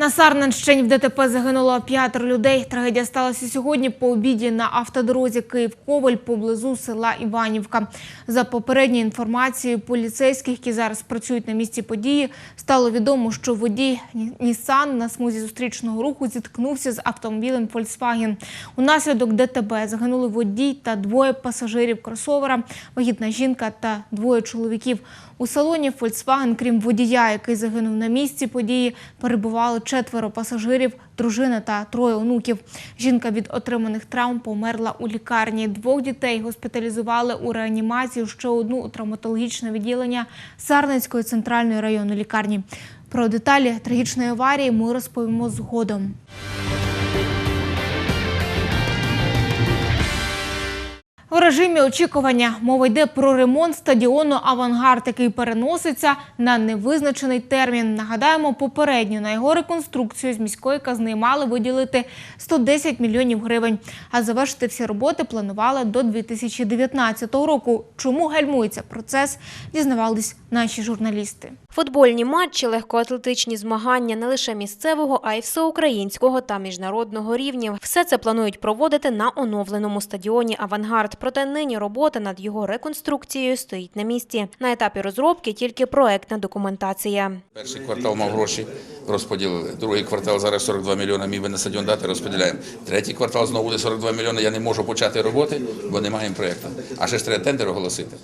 На Сарненщині в ДТП загинуло п'ятеро людей. Трагедія сталася сьогодні по обіді на автодорозі Київ-Коваль поблизу села Іванівка. За попередньою інформацією поліцейських, які зараз працюють на місці події, стало відомо, що водій Нісан на смузі зустрічного руху зіткнувся з автомобілем Volkswagen. Унаслідок ДТП загинули водій та двоє пасажирів кросовера, вагітна жінка та двоє чоловіків. У салоні Volkswagen, крім водія, який загинув на місці події, перебували четверо пасажирів, дружина та троє онуків. Жінка від отриманих травм померла у лікарні. Двох дітей госпіталізували у реанімацію, ще одну у травматологічне відділення Сарненської центральної районної лікарні. Про деталі трагічної аварії ми розповімо згодом. У режимі очікування мова йде про ремонт стадіону Авангард, який переноситься на невизначений термін. Нагадаємо, попередньо на його реконструкцію з міської казни мали виділити 110 мільйонів гривень. А завершити всі роботи планували до 2019 року. Чому гальмується процес? Дізнавались наші журналісти. Футбольні матчі, легкоатлетичні змагання не лише місцевого, а й всеукраїнського та міжнародного рівнів. Все це планують проводити на оновленому стадіоні Авангард. Проте нині робота над його реконструкцією стоїть на місці. На етапі розробки тільки проектна документація. Перший квартал мав гроші, розподілили. Другий квартал зараз 42 мільйони, міг би на стадіон дати, розподіляємо. Третій квартал знову буде 42 мільйони, я не можу почати роботи, бо не маємо проєкту. А ще ж треба тендер оголосити.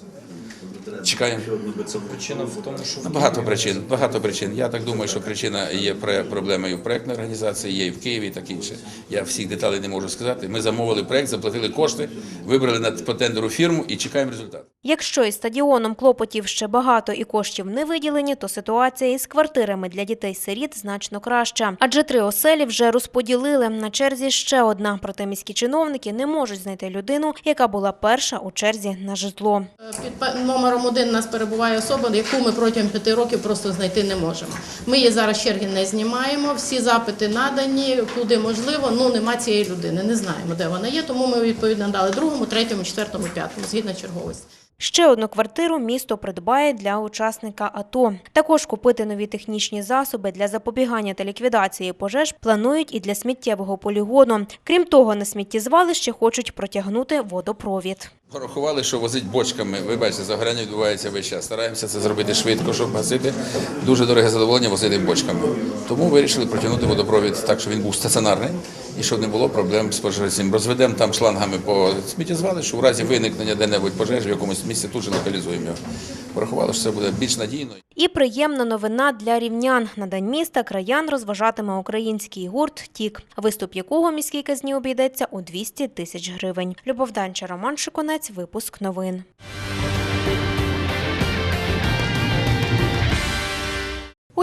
Чекаємо. Це причина в тому, що Ну, Багато причин, багато причин. Я так думаю, що причина є проблемою проєктної організації, є і в Києві, і так інше. Я всіх деталей не можу сказати. Ми замовили проєкт, заплатили кошти, вибрали на по тендеру фірму і чекаємо результат. Якщо із стадіоном клопотів ще багато і коштів не виділені, то ситуація із квартирами для дітей-сиріт значно краща. Адже три оселі вже розподілили. На черзі ще одна. Проте міські чиновники не можуть знайти людину, яка була перша у черзі на житло. Під пе- номером один у нас перебуває особа, яку ми протягом п'яти років просто знайти не можемо. Ми її зараз черги не знімаємо. Всі запити надані, куди можливо. Ну нема цієї людини. Не знаємо, де вона є. Тому ми відповідно дали другому, третьому, четвертому, п'ятому, згідно черговості. Ще одну квартиру місто придбає для учасника АТО. Також купити нові технічні засоби для запобігання та ліквідації пожеж планують і для сміттєвого полігону. Крім того, на сміттєзвалище хочуть протягнути водопровід. Порахували, що возить бочками. Ви бачите, загоряння відбувається весь час. Стараємося це зробити швидко, щоб гасити. Дуже дороге задоволення возити бочками. Тому вирішили протягнути водопровід так, щоб він був стаціонарний і щоб не було проблем з пожежцем. Розведемо там шлангами по сміттєзвалищу, в разі виникнення де-небудь пожежі в якомусь місці тут же локалізуємо його. Порахували, що це буде більш надійно. І приємна новина для рівнян. На День міста краян розважатиме український гурт «Тік», виступ якого міській казні обійдеться у 200 тисяч гривень. Любов Данча, Роман Шиконець, випуск новин.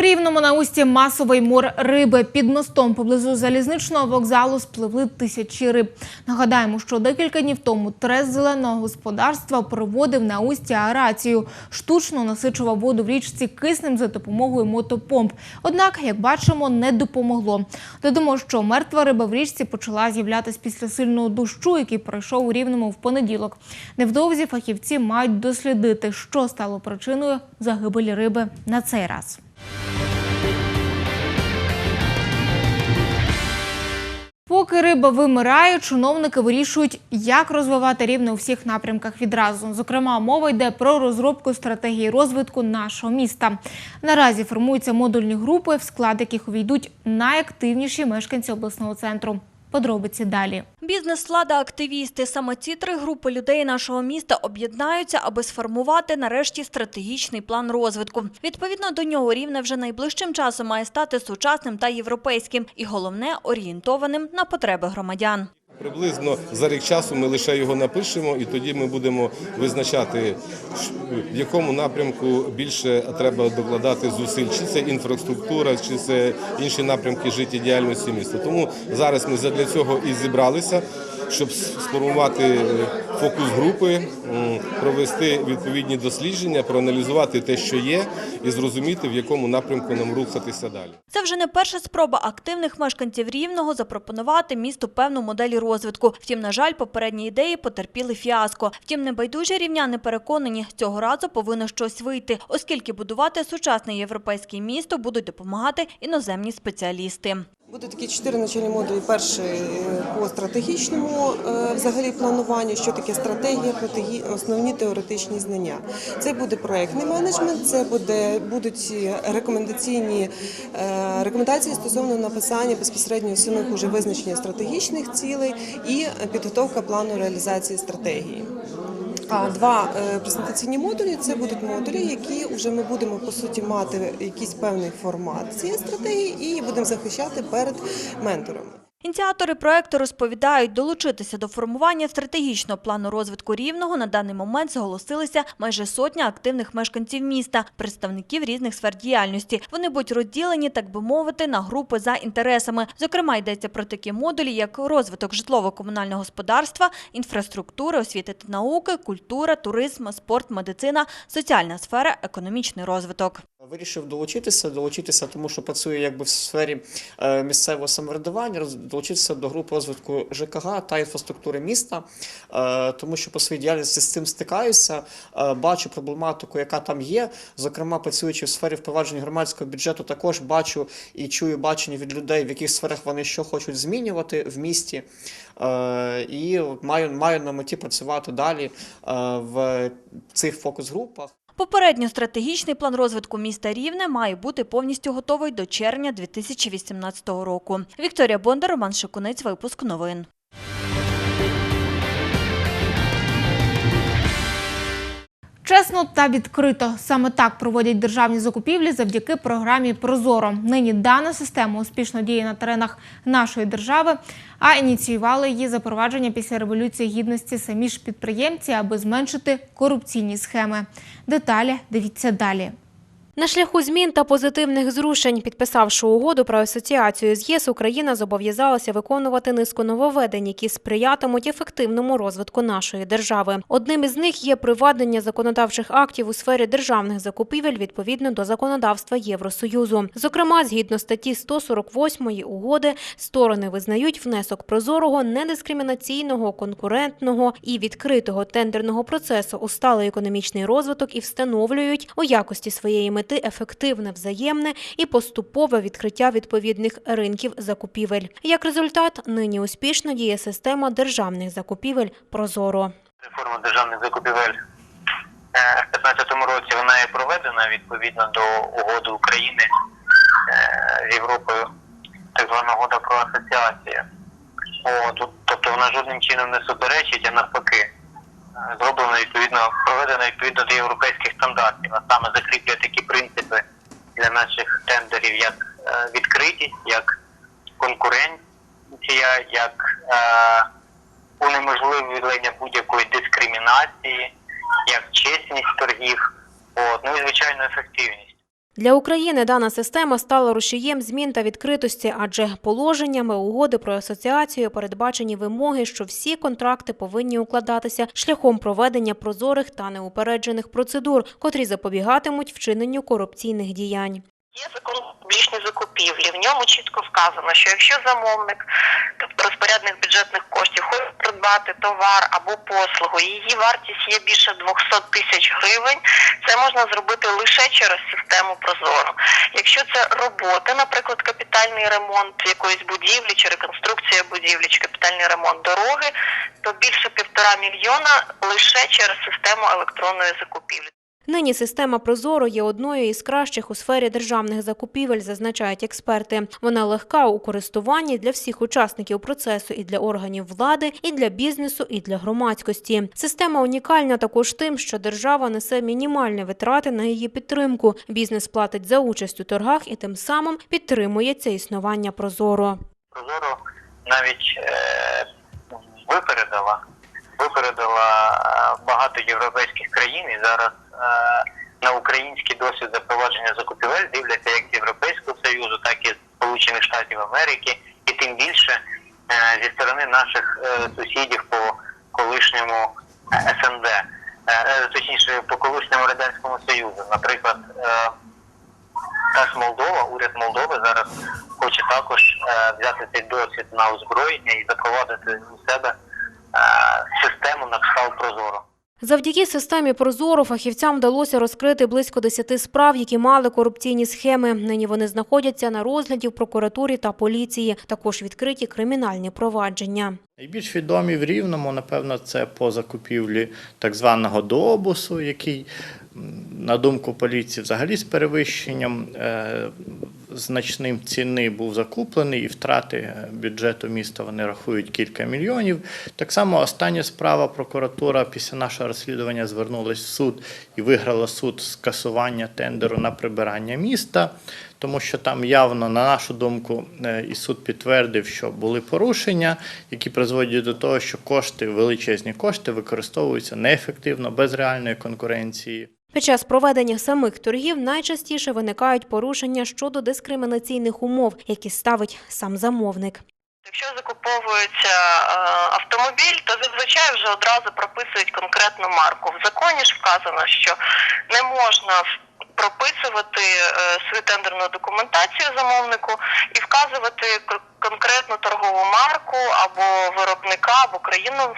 Рівному на усті масовий мор риби. Під мостом поблизу залізничного вокзалу спливли тисячі риб. Нагадаємо, що декілька днів тому трес зеленого господарства проводив на усті аерацію. Штучно насичував воду в річці киснем за допомогою мотопомп. Однак, як бачимо, не допомогло. Додамо, що мертва риба в річці почала з'являтися після сильного дощу, який пройшов у Рівному в понеділок. Невдовзі фахівці мають дослідити, що стало причиною загибелі риби на цей раз. Поки риба вимирає, чиновники вирішують, як розвивати рівне у всіх напрямках відразу. Зокрема, мова йде про розробку стратегії розвитку нашого міста. Наразі формуються модульні групи, в склад яких увійдуть найактивніші мешканці обласного центру. Подробиці далі. Бізнес-влада, активісти – саме ці три групи людей нашого міста об'єднаються, аби сформувати нарешті стратегічний план розвитку. Відповідно до нього рівне вже найближчим часом має стати сучасним та європейським і, головне, орієнтованим на потреби громадян. Приблизно за рік часу ми лише його напишемо, і тоді ми будемо визначати, в якому напрямку більше треба докладати зусиль, чи це інфраструктура, чи це інші напрямки життєдіяльності міста. Тому зараз ми задля цього і зібралися, щоб сформувати е, фокус групи, провести відповідні дослідження, проаналізувати те, що є, і зрозуміти, в якому напрямку нам рухатися далі. Це вже не перша спроба активних мешканців Рівного запропонувати місту певну модель розвитку. Втім, на жаль, попередні ідеї потерпіли фіаско. Втім, небайдужі рівняни переконані, цього разу повинно щось вийти, оскільки будувати сучасне європейське місто будуть допомагати іноземні спеціалісти. Буде такі чотири начальні модулі. Перший е, по стратегічному е, взагалі плануванню, що таке стратегія, стратегі- основні теоретичні знання. Це буде проектний менеджмент, це буде будуть рекомендаційні е, рекомендації стосовно написання безпосередньо самих уже визначення стратегічних цілей і підготовка плану реалізації стратегії. Два е, презентаційні модулі це будуть модулі, які вже ми будемо по суті мати якийсь певний формат цієї стратегії і будемо захищати перед менторами. Ініціатори проекту розповідають, долучитися до формування стратегічного плану розвитку Рівного на даний момент зголосилися майже сотня активних мешканців міста, представників різних сфер діяльності. Вони будуть розділені, так би мовити, на групи за інтересами. Зокрема, йдеться про такі модулі, як розвиток житлово-комунального господарства, інфраструктури, освіти та науки, культура, туризм, спорт, медицина, соціальна сфера, економічний розвиток. Вирішив долучитися, долучитися, тому що працюю якби в сфері е, місцевого самоврядування, долучитися до груп розвитку ЖКГ та інфраструктури міста, е, тому що по своїй діяльності з цим стикаюся, е, бачу проблематику, яка там є. Зокрема, працюючи в сфері впровадження громадського бюджету, також бачу і чую бачення від людей, в яких сферах вони що хочуть змінювати в місті. І маю, маю на меті працювати далі в цих фокус-групах. Попередньо стратегічний план розвитку міста Рівне має бути повністю готовий до червня 2018 року. Вікторія Бондар, Роман Шикунець, випуск новин. Чесно та відкрито саме так проводять державні закупівлі завдяки програмі Прозоро. Нині дана система успішно діє на теренах нашої держави, а ініціювали її запровадження після революції гідності самі ж підприємці, аби зменшити корупційні схеми. Деталі дивіться далі. На шляху змін та позитивних зрушень, підписавши угоду про асоціацію з ЄС, Україна зобов'язалася виконувати низку нововведень, які сприятимуть ефективному розвитку нашої держави. Одним із них є приведення законодавчих актів у сфері державних закупівель відповідно до законодавства Євросоюзу. Зокрема, згідно статті 148 угоди, сторони визнають внесок прозорого, недискримінаційного, конкурентного і відкритого тендерного процесу у сталий економічний розвиток і встановлюють у якості своєї мети ефективне, взаємне і поступове відкриття відповідних ринків закупівель. Як результат, нині успішно діє система державних закупівель Прозоро. Реформа державних закупівель е, в 2015 році вона є проведена відповідно до угоди України е, з Європою, так звана угода про асоціацію. О, тут- тобто вона жодним чином не суперечить, а навпаки, зроблена відповідно, проведено відповідно до європейських стандартів, а саме закріплює такі принципи для наших тендерів, як е, відкритість, як конкуренція, як е, унеможливлення будь-якої дискримінації, як чесність торгів, от, ну і звичайно ефективність. Для України дана система стала рушієм змін та відкритості, адже положеннями угоди про асоціацію передбачені вимоги, що всі контракти повинні укладатися шляхом проведення прозорих та неупереджених процедур, котрі запобігатимуть вчиненню корупційних діянь. Є закон публічні закупівлі. В ньому чітко вказано, що якщо замовник, тобто розпорядник бюджетних коштів, хоче придбати товар або послугу, її вартість є більше 200 тисяч гривень, це можна зробити лише через систему Прозоро. Якщо це роботи, наприклад, капітальний ремонт якоїсь будівлі чи реконструкція будівлі, чи капітальний ремонт дороги, то більше півтора мільйона лише через систему електронної закупівлі. Нині система Прозоро є одною із кращих у сфері державних закупівель, зазначають експерти. Вона легка у користуванні для всіх учасників процесу і для органів влади, і для бізнесу, і для громадськості. Система унікальна також тим, що держава несе мінімальні витрати на її підтримку. Бізнес платить за участь у торгах і тим самим підтримує це існування Прозоро. Прозоро навіть е, випередила, випередила е, багато європейських країн і зараз на український досвід запровадження закупівель дивляться як з Європейського Союзу, так і з Сполучених Штатів Америки, і тим більше е, зі сторони наших е, сусідів по колишньому е, СНД, е, е, точніше по колишньому радянському союзу. Наприклад, е, та ж Молдова, уряд Молдови зараз хоче також е, взяти цей досвід на озброєння і запровадити у себе е, систему на кшталт Прозоро. Завдяки системі Прозоро фахівцям вдалося розкрити близько 10 справ, які мали корупційні схеми. Нині вони знаходяться на розгляді в прокуратурі та поліції. Також відкриті кримінальні провадження. Найбільш відомі в Рівному, напевно, це по закупівлі так званого дообусу, який, на думку поліції, взагалі з перевищенням е, значним ціни був закуплений, і втрати бюджету міста вони рахують кілька мільйонів. Так само остання справа прокуратура після нашого розслідування звернулася в суд і виграла суд скасування тендеру на прибирання міста тому що там явно, на нашу думку, е, і суд підтвердив, що були порушення, які призводять до того, що кошти, величезні кошти, використовуються неефективно, без реальної конкуренції. Під час проведення самих торгів найчастіше виникають порушення щодо дискримінаційних умов, які ставить сам замовник. Якщо закуповується е, автомобіль, то зазвичай вже одразу прописують конкретну марку. В законі ж вказано, що не можна прописувати е, свою тендерну документацію замовнику і вказувати кон- конкретну торгову марку або виробника, або країну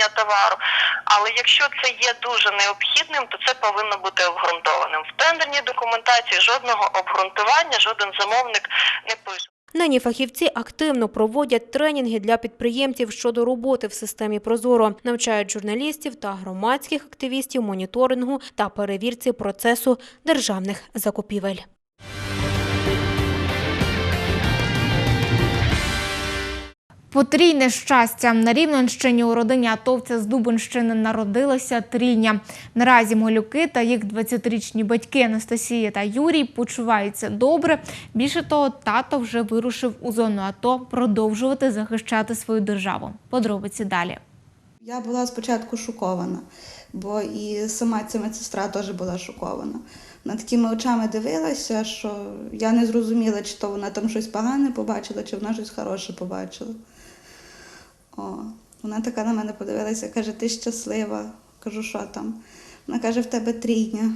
е, товару. Але якщо це є дуже необхідним, то це повинно бути обґрунтованим. В тендерній документації жодного обґрунтування жоден замовник не пише. Нині фахівці активно проводять тренінги для підприємців щодо роботи в системі Прозоро, навчають журналістів та громадських активістів моніторингу та перевірці процесу державних закупівель. Потрійне щастя на Рівненщині у родині атовця з Дубинщини народилася трійня. Наразі малюки та їх 20-річні батьки Анастасія та Юрій почуваються добре. Більше того, тато вже вирушив у зону АТО продовжувати захищати свою державу. Подробиці далі. Я була спочатку шокована, бо і сама ця медсестра теж була шокована. Вона такими очами дивилася, що я не зрозуміла, чи то вона там щось погане побачила, чи вона щось хороше побачила. О, вона така на мене подивилася, каже, ти щаслива. Кажу, що там? Вона каже, в тебе трійня.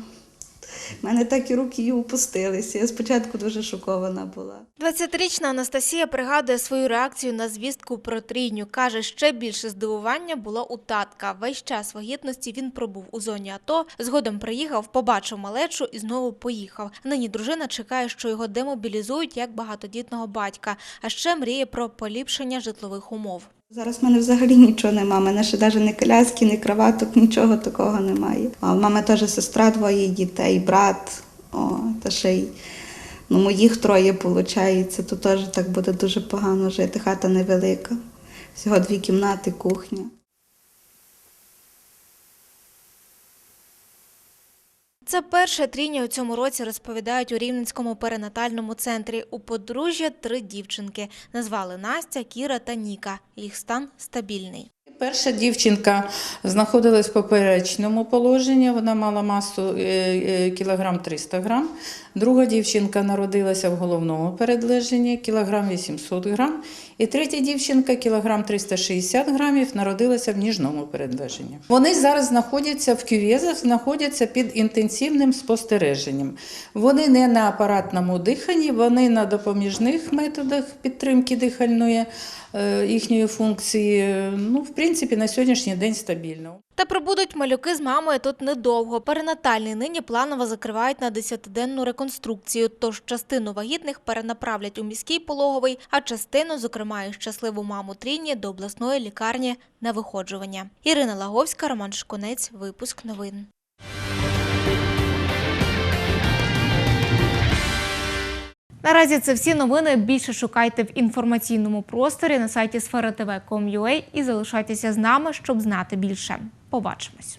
Мене так і руки її опустилися. Я спочатку дуже шокована була. 20-річна Анастасія пригадує свою реакцію на звістку про трійню. Каже, ще більше здивування було у татка. Весь час вагітності він пробув у зоні АТО. Згодом приїхав, побачив малечу і знову поїхав. Нині дружина чекає, що його демобілізують як багатодітного батька, а ще мріє про поліпшення житлових умов. Зараз в мене взагалі нічого нема. У мене ще навіть ні коляски, ні кроваток, нічого такого немає. А в мами теж сестра двоє дітей, брат. О, та ще й ну, моїх троє виходить, то теж так буде дуже погано жити. Хата невелика. Всього дві кімнати, кухня. Це перша тріння у цьому році розповідають у Рівненському перинатальному центрі. У подружжя три дівчинки. Назвали Настя, Кіра та Ніка. Їх стан стабільний. Перша дівчинка знаходилась в поперечному положенні, вона мала масу е, е, кілограм 300 грам. Друга дівчинка народилася в головному передлеженні, кілограм 800 грам. І третя дівчинка, кілограм 360 грамів, народилася в ніжному передлеженні. Вони зараз знаходяться в кювезах, знаходяться під інтенсивним спостереженням. Вони не на апаратному диханні, вони на допоміжних методах підтримки дихальної е, їхньої функції. Ну, в принципі, на сьогоднішній день стабільно. Та прибудуть малюки з мамою тут недовго. Перинатальний нині планово закривають на 10-денну реконструкцію. Тож частину вагітних перенаправлять у міський пологовий, а частину, зокрема і щасливу маму Тріні, до обласної лікарні на виходжування. Ірина Лаговська, Роман Шконець. Випуск новин. Наразі це всі новини. Більше шукайте в інформаційному просторі на сайті сфера і залишайтеся з нами, щоб знати більше. Побачимось.